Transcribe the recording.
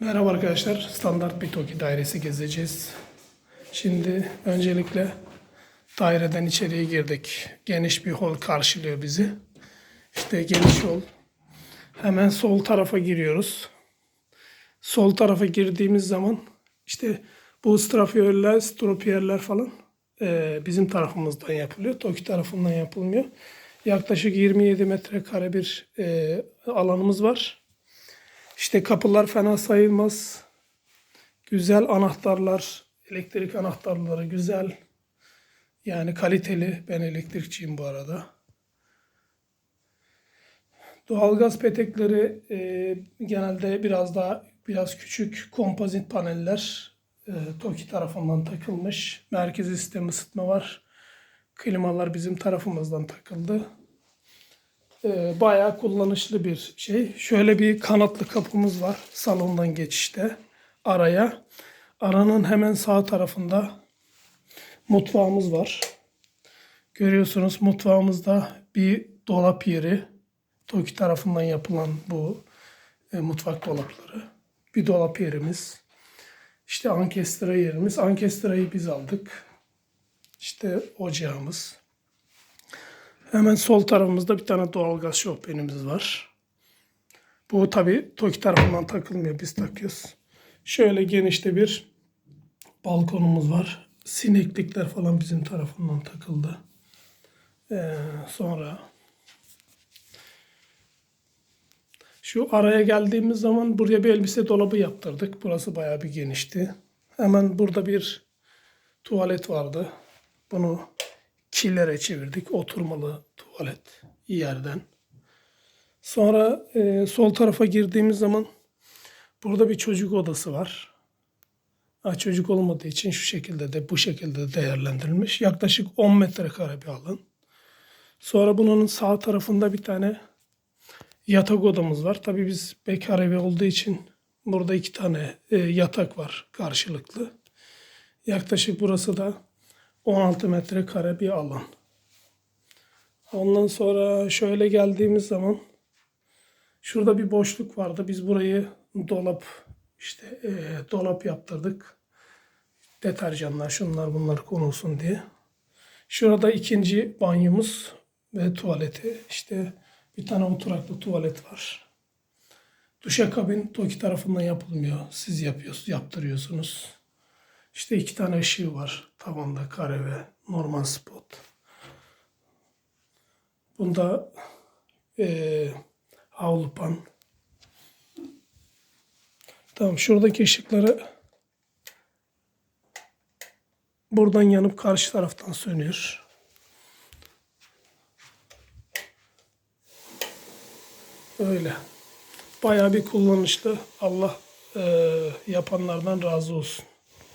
Merhaba arkadaşlar. Standart bir TOKİ dairesi gezeceğiz. Şimdi öncelikle daireden içeriye girdik. Geniş bir hol karşılıyor bizi. İşte geniş hol. Hemen sol tarafa giriyoruz. Sol tarafa girdiğimiz zaman işte bu strafiyörler, stropiyerler falan eee, bizim tarafımızdan yapılıyor. TOKİ tarafından yapılmıyor. Yaklaşık 27 metrekare bir eee, alanımız var. İşte kapılar fena sayılmaz. Güzel anahtarlar, elektrik anahtarları güzel. Yani kaliteli. Ben elektrikçiyim bu arada. Doğalgaz petekleri e, genelde biraz daha biraz küçük kompozit paneller e, TOKİ tarafından takılmış. Merkezi sistem ısıtma var. Klimalar bizim tarafımızdan takıldı. E, bayağı kullanışlı bir şey. Şöyle bir kanatlı kapımız var salondan geçişte araya. Aranın hemen sağ tarafında mutfağımız var. Görüyorsunuz mutfağımızda bir dolap yeri. TOKİ tarafından yapılan bu e, mutfak dolapları. Bir dolap yerimiz. İşte ankestra yerimiz. Ankestrayı biz aldık. İşte ocağımız. Hemen sol tarafımızda bir tane doğalgaz şofbenimiz var. Bu tabi TOKİ tarafından takılmıyor. Biz takıyoruz. Şöyle genişte bir balkonumuz var. Sineklikler falan bizim tarafından takıldı. Ee, sonra şu araya geldiğimiz zaman buraya bir elbise dolabı yaptırdık. Burası bayağı bir genişti. Hemen burada bir tuvalet vardı. Bunu kilere çevirdik. Oturmalı tuvalet yerden. Sonra e, sol tarafa girdiğimiz zaman burada bir çocuk odası var. Ha, çocuk olmadığı için şu şekilde de bu şekilde de değerlendirilmiş. Yaklaşık 10 metrekare bir alan. Sonra bunun sağ tarafında bir tane yatak odamız var. Tabii biz bekar evi olduğu için burada iki tane e, yatak var karşılıklı. Yaklaşık burası da 16 metrekare bir alan. Ondan sonra şöyle geldiğimiz zaman şurada bir boşluk vardı. Biz burayı dolap işte e, dolap yaptırdık. Deterjanlar şunlar bunlar konulsun diye. Şurada ikinci banyomuz ve tuvaleti. İşte bir tane oturaklı tuvalet var. Duşakabin TOKİ tarafından yapılmıyor. Siz yapıyorsunuz, yaptırıyorsunuz. İşte iki tane ışığı var. Tavanda kare ve normal spot. Bunda eee havlu pan. Tamam şuradaki ışıkları buradan yanıp karşı taraftan sönüyor. Öyle. Bayağı bir kullanışlı. Allah eee, yapanlardan razı olsun.